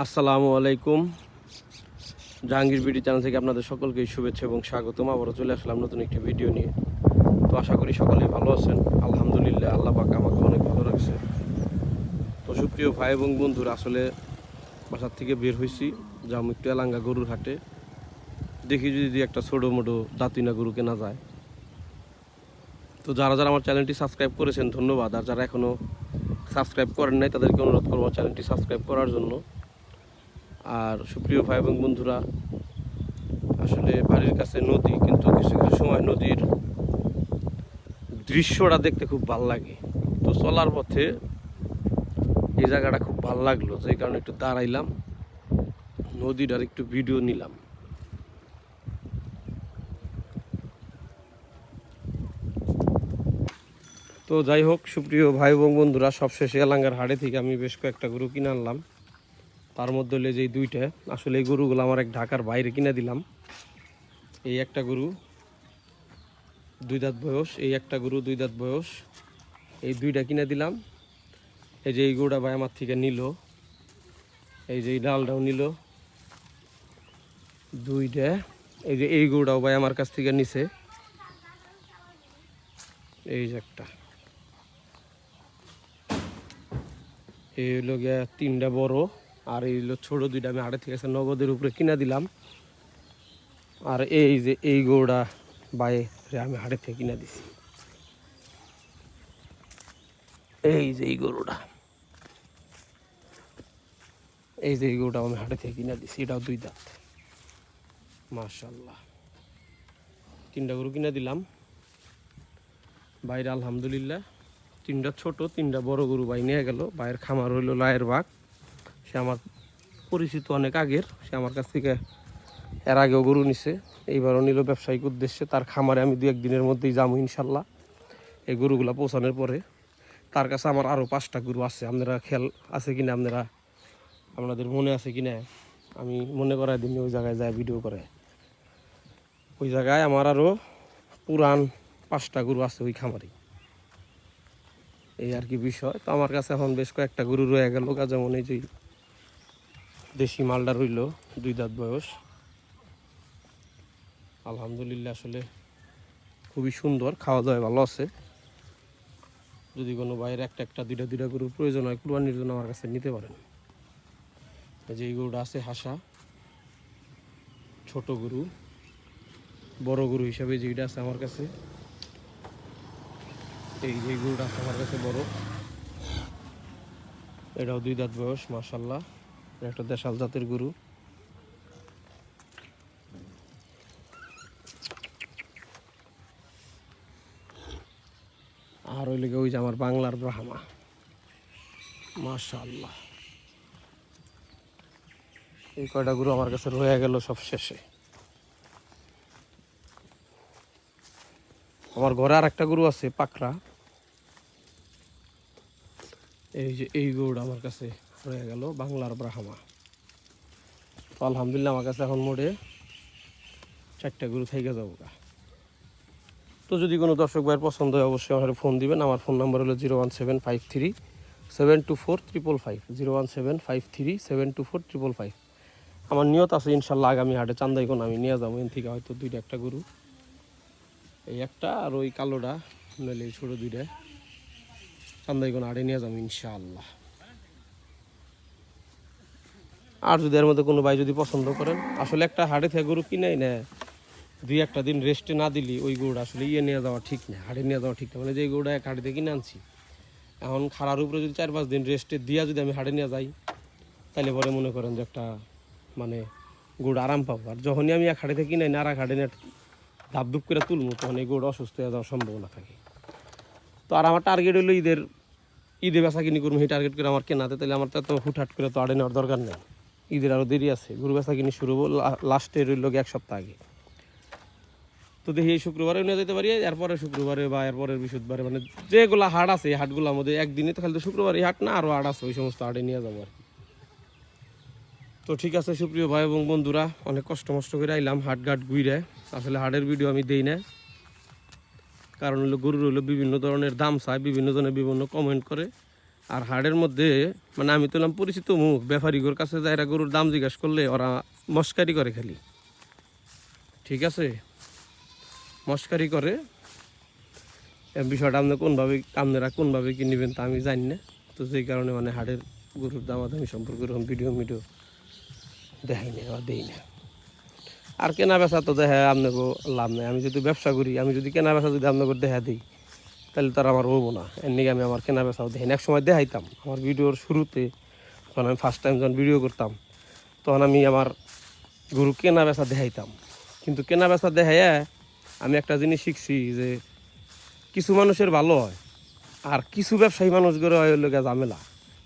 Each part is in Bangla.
আসসালামু আলাইকুম। জাহাঙ্গীর বিডি চ্যানেল থেকে আপনাদের সকলকে শুভেচ্ছা এবং স্বাগতম। আবারও চলে আসলাম নতুন একটি ভিডিও নিয়ে। তো আশা করি সকলেই ভালো আছেন। আলহামদুলিল্লাহ আল্লাহ পাক আমাকে অনেক ভালো রাখছে। তো সুপ্রিয় ভাই এবং বন্ধুরা, আসলে বাসার থেকে বের হয়েছি। যাম একটু এলাঙ্গা গরুর হাটে। দেখি যদি একটা ছোটো মোটো দাঁতিনা গরু কেনা যায়। তো যারা যারা আমার চ্যানেলটি সাবস্ক্রাইব করেছেন, ধন্যবাদ। আর যারা এখনও সাবস্ক্রাইব করেন নাই, তাদেরকে অনুরোধ করব চ্যানেলটি সাবস্ক্রাইব করার জন্য। আর সুপ্রিয় ভাই এবং বন্ধুরা, আসলে বাড়ির কাছে নদী, কিন্তু কিছু কিছু সময় নদীর দৃশ্যটা দেখতে খুব ভালো লাগে। তো চলার পথে এই জায়গাটা খুব ভালো লাগল, যে কারণে একটু দাঁড়াইলাম, নদীটার একটু ভিডিও নিলাম। তো যাই হোক, সুপ্রিয় ভাই এবং বন্ধুরা, সবশেষে এলাঙ্গার হাড়ে থেকে আমি বেশ কয়েকটা গরু কিনে আনলাম। তার মধ্যে হলে যে দুইটা। আসলে এই গরুগুলো আমার এক ঢাকার বাইরে কিনে দিলাম। এই একটা গরু, দুই দাঁত বয়স, এই একটা গরু, দুই দাঁত বয়স। এই দুইটা কিনে দিলাম। এই যে এই গরুটা ভাই আমার থেকে নিল। এই যে এই ডালটাও নিল। দুইটা। এই যে এই গরুটাও ভাই আমার কাছ থেকে নিছে। এই যে একটা। এই হলো গিয়া তিনটা বড়। আর এই হলো ছোট দুইটা, আমি হাটে থেকে নগদের উপরে কিনা দিলাম। আর এই যে এই গৌড়া বাইরে আমি হাটে থেকে কিনা দিছি। এই যে এই গরুটা। এই যে এই গরুটা আমি হাটে থেকে কিনা দিছি, এটাও দুই দাঁত। মার্শাল্লাহ তিনটা গরু কিনা দিলাম। বাইরে আলহামদুলিল্লাহ, তিনটা ছোট, তিনটা বড় গরু বাই নিয়ে গেল। ভাইয়ের খামার হইল লায়ের বাঘ সে আমার পরিচিত অনেক আগের, সে আমার কাছ থেকে এর আগেও গরু নিছে। এইবারও নিল ব্যবসায়িক উদ্দেশ্যে, তার খামারে আমি দু একদিনের মধ্যেই যাব ইনশাল্লাহ, এই গরুগুলা পৌঁছানোর পরে। তার কাছে আমার আরও পাঁচটা গরু আছে, আপনারা খেয়াল আছে কিনা, আপনারা, আপনাদের মনে আছে কিনা? আমি মনে করাই দিন ওই জায়গায় যায় ভিডিও করে। ওই জায়গায় আমার আরও পুরান পাঁচটা গরু আছে ওই খামারে। এই আর কি বিষয়। তো আমার কাছে এখন বেশ কয়েকটা গরু রয়ে গেল, যেমন এই যে দেশি মালটা রইল, দুই দাঁত বয়স। আলহামদুলিল্লাহ আসলে খুবই সুন্দর, খাওয়া দাওয়া ভালো আছে। যদি কোনো বাইরে একটা একটা, দুইটা দুইটা গরুর প্রয়োজন হয়, কুরবানির জন্য আমার কাছে নিতে পারেন। যে এই গরুটা আছে হাসা, ছোট গরু, বড় গরু হিসাবে যেইটা আছে আমার কাছে। এই যে গরুটা আছে আমার কাছে বড়। এটাও দুই দাঁত বয়স মাসাল্লাহ একটা দেশাল জাতের গরু। আর ওই লেগে ওই যে আমার বাংলার ব্রাহ্মা। মাশাল্লাহ এই কয়টা গরু আমার কাছে রয়ে গেল সব শেষে। আমার ঘরে আর একটা গরু আছে, পাকড়া। এই যে এই গরুটা আমার কাছে রয়ে গেল বাংলার ব্রাহ্মা। তো আলহামদুলিল্লাহ আমার কাছে এখন মোড়ে চারটা গরু থেকে যাব গা। তো যদি কোনো দর্শক ভাইয়ের পছন্দ হয়, অবশ্যই আমার ফোন দিবেন। আমার ফোন নাম্বার হলো zero one seven five three seven two four triple five. Zero one seven five three seven two four triple five. আমার নিয়ত আছে, ইনশাল্লাহ আগামী হাটে চান্দাইকোন আমি নিয়ে যাব। এন থেকে হয়তো দুইটা একটা গরু। এই একটা আর ওই কালোটা, নইলে ছোটো দুইটা। চান্দাইকোন হাটে নিয়ে যাব ইনশাআল্লাহ আর যদি এর মধ্যে কোনো ভাই যদি পছন্দ করেন, আসলে একটা হাটে থেকে গরু কিনাই না দুই একটা দিন রেস্টে না দিলি, ওই গরুটা আসলে ইয়ে নিয়ে যাওয়া ঠিক না, হাড়ে নিয়ে যাওয়া ঠিক না। মানে যে গরুটা এক হাটে থেকে কিনে আনছি, এখন খাড়ার উপরে যদি চার পাঁচ দিন রেস্টে দিয়া যদি আমি হাটে নিয়ে যাই তাহলে পরে মনে করেন যে একটা মানে গরু আরাম পাবো। আর যখনই আমি এক হাটে থেকে কিনাই না আর এক হাটে নিয়ে ধাপ ধুপ করে তুলবো তখন এই গরু অসুস্থ হয়ে যাওয়ার সম্ভাবনা থাকে। তো আর আমার টার্গেট হলো ঈদের, ঈদে বেচা কিনি করব সেই টার্গেট করে আমার কেনাতে তাহলে আমার তো হুটহাট করে তো আড়ে নেওয়ার দরকার নেই। ঈদের আরও দেরি আছে। গরু বেচা কিনি শুরু হব লাস্টে রইল এক সপ্তাহ আগে। তো দেখি এই শুক্রবারে নিয়ে যেতে পারি এরপরে শুক্রবারে বা এরপরের বৃহস্পতিবারে মানে যেগুলো হাট আছে, এই হাটগুলোর মধ্যে একদিনে তো খালি তো শুক্রবার এই হাট না আরও হাট আছে, ওই সমস্ত হাটে নিয়ে যাব আর তো ঠিক আছে সুপ্রিয় ভাই এবং বন্ধুরা, অনেক কষ্ট মষ্ট করে আইলাম হাট ঘাট ঘুরে আসলে হাটের ভিডিও আমি দেই না। কারণ হলো গরুর হলো বিভিন্ন ধরনের দাম চায়, বিভিন্ন জনে বিভিন্ন কমেন্ট করে। আর হাড়ের মধ্যে মানে আমি তো নাম পরিচিত মুখ ব্যাপারীগুলোর কাছে যাইরা গরুর দাম জিজ্ঞাসা করলে ওরা মস্কারি করে খালি। ঠিক আছে? মস্কারি করে। বিষয়টা আপনি কোনভাবে, আপনারা কোনভাবে কি নেবেন তা আমি জানি না। তো যেই কারণে মানে হাড়ের গরুর দামাদামি সম্পর্কে এরকম ভিডিও মিডিও দেখাই না বা দেই না। আর কেনা বেচা তো দেখা আপনাকে লাভ নাই। আমি যদি ব্যবসা করি, আমি যদি কেনা বেচা যদি আপনাকে দেখা দিই তাহলে তার আমার হব না। এর নিয়ে আমি আমার কেনা বেচাও দেখি এক সময় দেখাইতাম আমার ভিডিওর শুরুতে, যখন আমি ফার্স্ট টাইম যখন ভিডিও করতাম, তখন আমি আমার গরু কেনা বেচা দেখাইতাম। কিন্তু কেনা বেচা দেখাইয়া আমি একটা জিনিস শিখছি যে কিছু মানুষের ভালো হয় আর কিছু ব্যবসায়ী মানুষগুলো হয় গিয়ে ঝামেলা।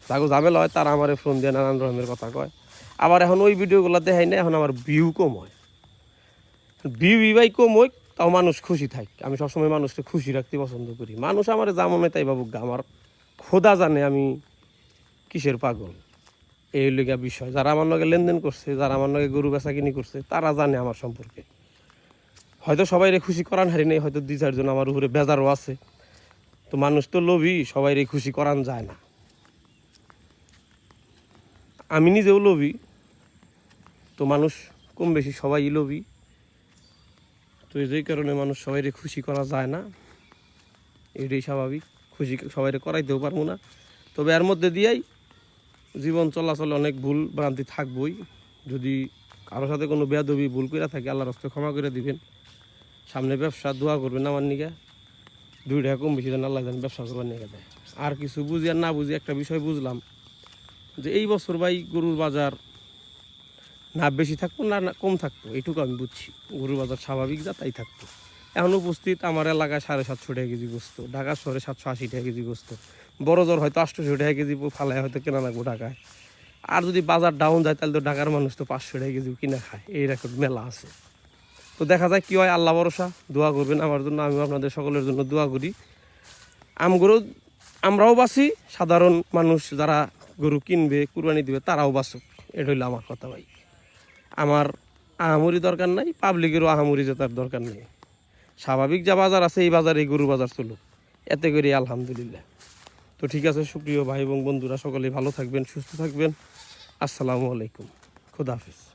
যাগো ঝামেলা হয়, তারা আমার ফোন দিয়ে নানান রকমের কথা কয়। আবার এখন ওই ভিডিওগুলো দেখাই না, এখন আমার ভিউ কম হয়। ভিউ ইবাই কম হোক তাও মানুষ খুশি থাক। আমি সবসময় মানুষকে খুশি রাখতে পছন্দ করি। মানুষ আমার যেমন তাই বাবুক আমার খোদা জানে আমি কিসের পাগল। এই গিয়া বিষয়। যারা আমার লগে লেনদেন করছে, যারা আমার লগে গরু বেচা কিনি করছে, তারা জানে আমার সম্পর্কে। হয়তো সবাই রে খুশি করান হারি নেই, হয়তো দুই চারজন আমার উপরে বেজারও আছে। তো মানুষ তো লোভী সবাই রে খুশি করান যায় না। আমি নিজেও লোভী, তো মানুষ কম বেশি সবাই লোভী। তো যেই কারণে মানুষ সবাই খুশি করা যায় না। এটাই স্বাভাবিক। খুশি সবাই করাইতেও পারব না। তবে এর মধ্যে দিয়েই জীবন চলাচলে অনেক ভুল ভ্রান্তি থাকবই। যদি কারোর সাথে কোনো বেয়াদবি, ভুল করে থাকে, আল্লাহর হস্তে ক্ষমা করে দিবেন। সামনে ব্যবসা, দোয়া করবেন আমার নিকে দুই টাকা কম বেশি আল্লাহ যেন ব্যবসা করবার নিয়ে দেয়। আর কিছু বুঝি আর না বুঝি একটা বিষয় বুঝলাম। যে এই বছর ভাই গরুর বাজার না বেশি থাকব, না কম থাকব, এইটুকু আমি বুঝছি। গরুর বাজার স্বাভাবিক যা, তাই থাকতো এখন উপস্থিত আমার এলাকায় সাড়ে সাতশো টাকা কেজি গোস্ত, ঢাকা শহরে সাতশো আশি টাকা কেজি গোস্ত। বড় জ্বর হয়তো আটশোশো টাকা কেজি ফালায়, হয়তো কেনা লাগবো ঢাকায়। আর যদি বাজার ডাউন যায়, তাহলে তো ঢাকার মানুষ তো পাঁচশো টাকা কেজি কিনে খায়। এই রেকর্ড মেলা আছে। তো দেখা যায় কি হয়, আল্লাহ ভরসা, দোয়া করবেন আমার জন্য আমি আপনাদের সকলের জন্য দোয়া করি। আমগরু আমরাও বাঁচি, সাধারণ মানুষ যারা গরু কিনবে, কুরবানি দিবে, তারাও বাঁচুক। এটা হইল আমার কথা ভাই। আমার আহামরি দরকার নাই, পাবলিকেরও আহামরি জেতার দরকার নেই। স্বাভাবিক যা বাজার আছে, এই বাজারে গরু বাজার চলুক। এতে করে আলহামদুলিল্লাহ। তো ঠিক আছে, সুপ্রিয় ভাই এবং বন্ধুরা সকলে ভালো থাকবেন, সুস্থ থাকবেন। আসসালামু আলাইকুম। খুদাহাফিজ